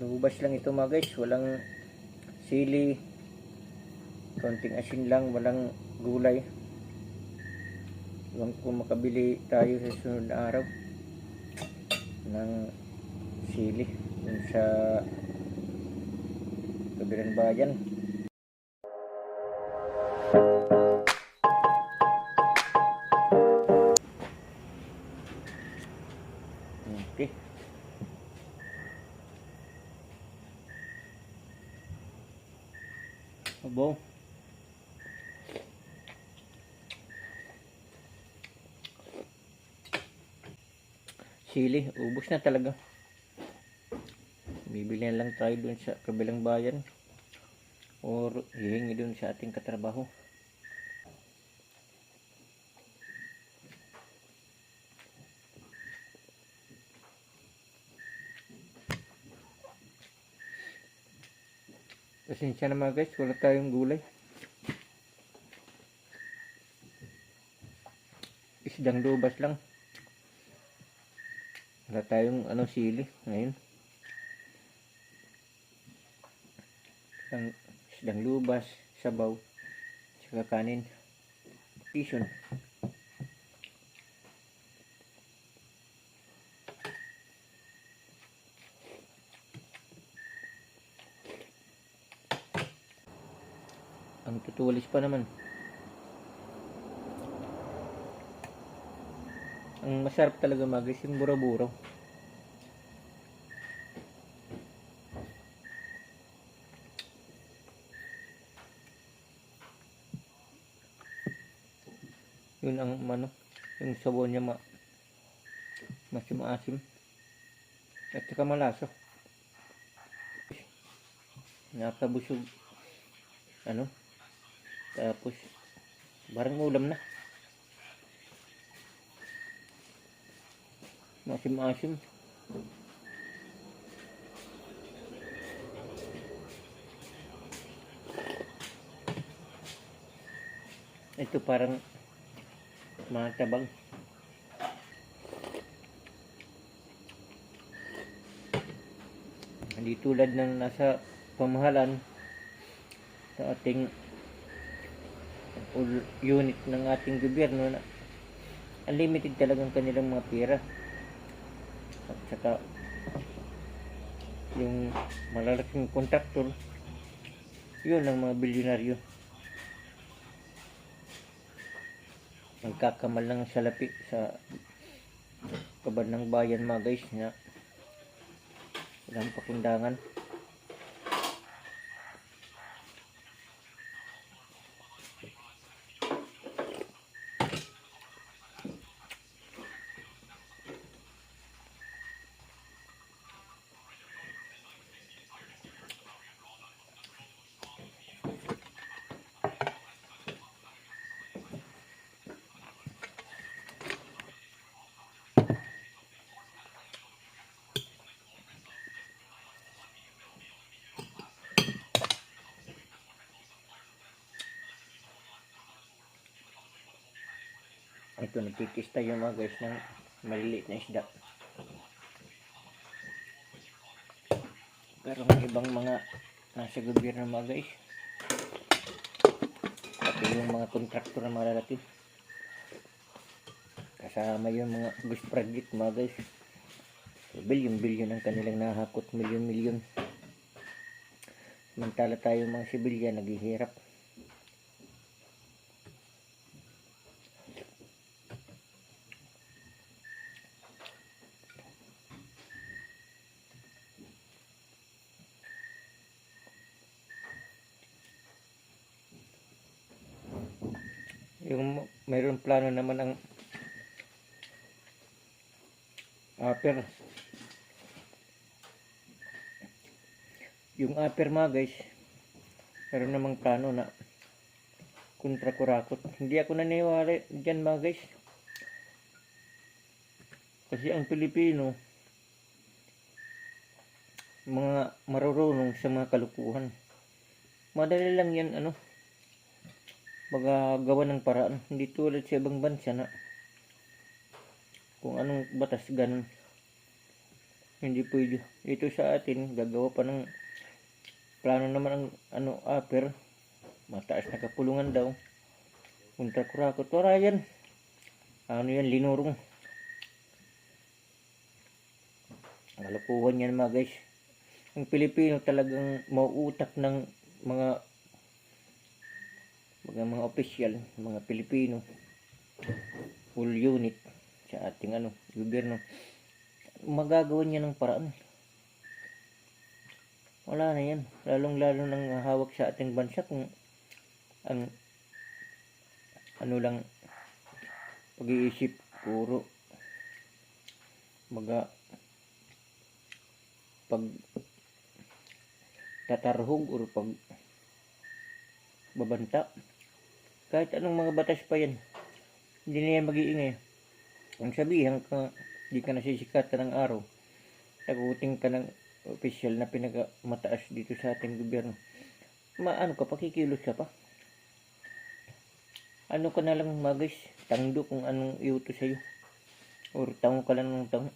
Lubas lang ito mga guys. Walang sili. Konting asin lang. Walang gulay. Iwan ko makabili tayo sa sunod na araw ng sili dun sa kabilang bayan. Okay. Abo. Sili, ubos na talaga. Bibili lang tayo dun sa kabilang bayan. Or hihingi dun sa ating katrabaho. Pasensya na mga guys, wala tayong gulay. Isdang lubas lang. Wala tayong ano sili ngayon. Isdang, isdang lubas, sabaw, saka kanin. Tison. Ang tutulis pa naman. Ang masarap talaga magis yung buro-buro. Yun ang ano, yung sabaw niya ma mas maasim. At saka malasa. Nakabusog. Ano? Tapos, barang ulam na. Masim-asim. Ito parang matabang. Hindi tulad ng nasa pamahalan sa ating ul- unit ng ating gobyerno na unlimited talagang kanilang mga pera. At saka yung malalaking kontraktor yun ang mga bilyonaryo. Nagkakamal ng salapi sa kabad ng bayan mga guys na walang pakundangan ito nagtitis tayo mga guys ng maliliit na isda. Pero ang ibang mga nasa gobyerno mga guys. Pati yung mga kontraktor na malalaki kasama yung mga gusto project mga guys. Bilyon bilyon ang kanilang nahakot milyon milyon. Samantala tayo mga sibilyan naghihirap yung mayroon plano naman ang upper. Yung upper mga guys meron namang plano na kontra kurakot hindi ako naniwala dyan mga guys. Kasi ang Pilipino mga marurunong sa mga kalukuhan. Madali lang yan ano magagawa ng paraan hindi tulad sa ibang bansa na kung anong batas ganun Hindi pwede. Ito sa atin, gagawa pa ng plano naman ang ano, upper. Mataas na kapulungan daw. Punta kurakot. Wala yan. Ano yan, linurong. Kalokohan yan mga guys. Ang Pilipino talagang mauutak ng mga mga mga opisyal, mga Pilipino full unit sa ating ano, gobyerno. Magagawa niya ng paraan. Wala na yan. Lalong-lalo nang hawak sa ating bansa kung ang ano lang pag-iisip puro mga pag tatarhog or pag babanta kahit anong mga batas pa yan hindi na yan mag-iingay. Ang sabihan ka di ka nasisikatan ng araw saguting ka ng opisyal na pinakamataas dito sa ating gobyerno. Maano ka pakikilos ka pa. Ano ka na lang mga guys tangdo kung anong iuto sa'yo. Or tango ka lang ng tango.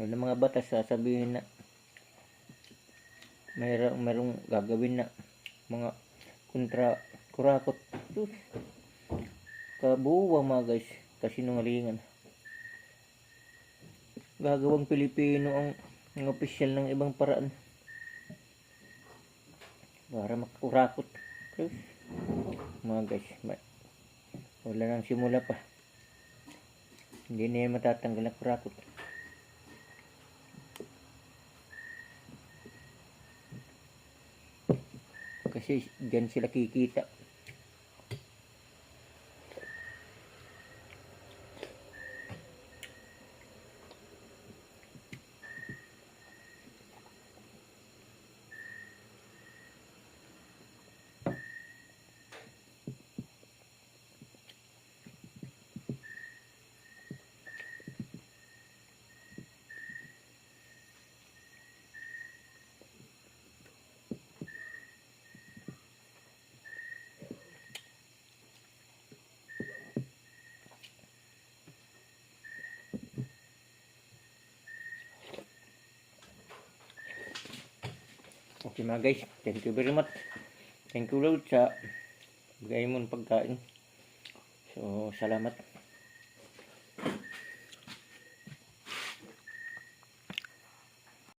Wala mga batas sasabihin na mayroong mayroong gagawin na mga kontra kurakot. Sus. kabuwa mga guys kasinungalingan. Gagawang Pilipino ang, ang opisyal ng ibang paraan. Para makakurakot Sus. mga guys ma- wala nang simula pa. Hindi na yan matatanggal na kurakot kasi dyan sila kikita Okay mga guys, thank you very much. Thank you Lord sa bigay mo ng pagkain. So, salamat.